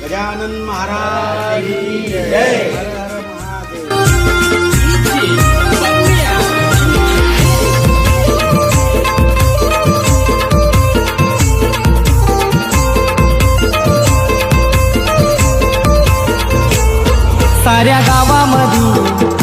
गजानन महाराज साऱ्या गावामध्ये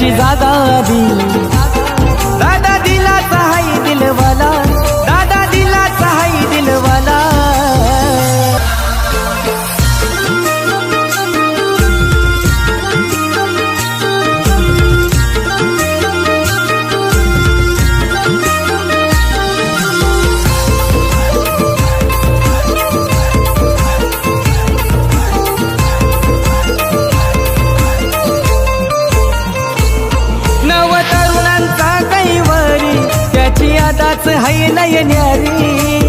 ची जागा आधी आई न्यारी.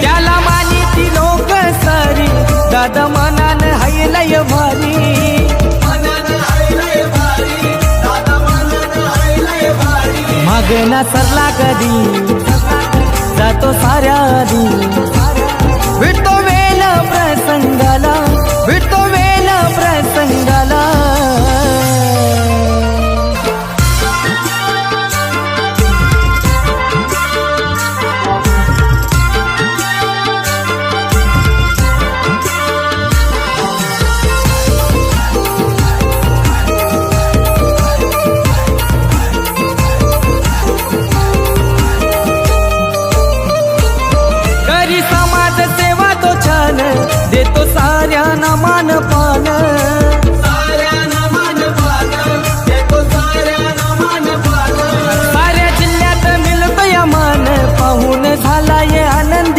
त्याला मानी ती लोक सारी. दादा मनान हाय लय भारी. मागना सरला कधी. जातो साऱ्या आधी.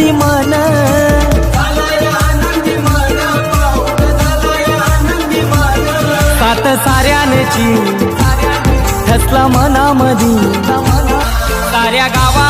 आनंदी मन. सात साऱ्यानेची ठसला मनामधी. साऱ्या गावा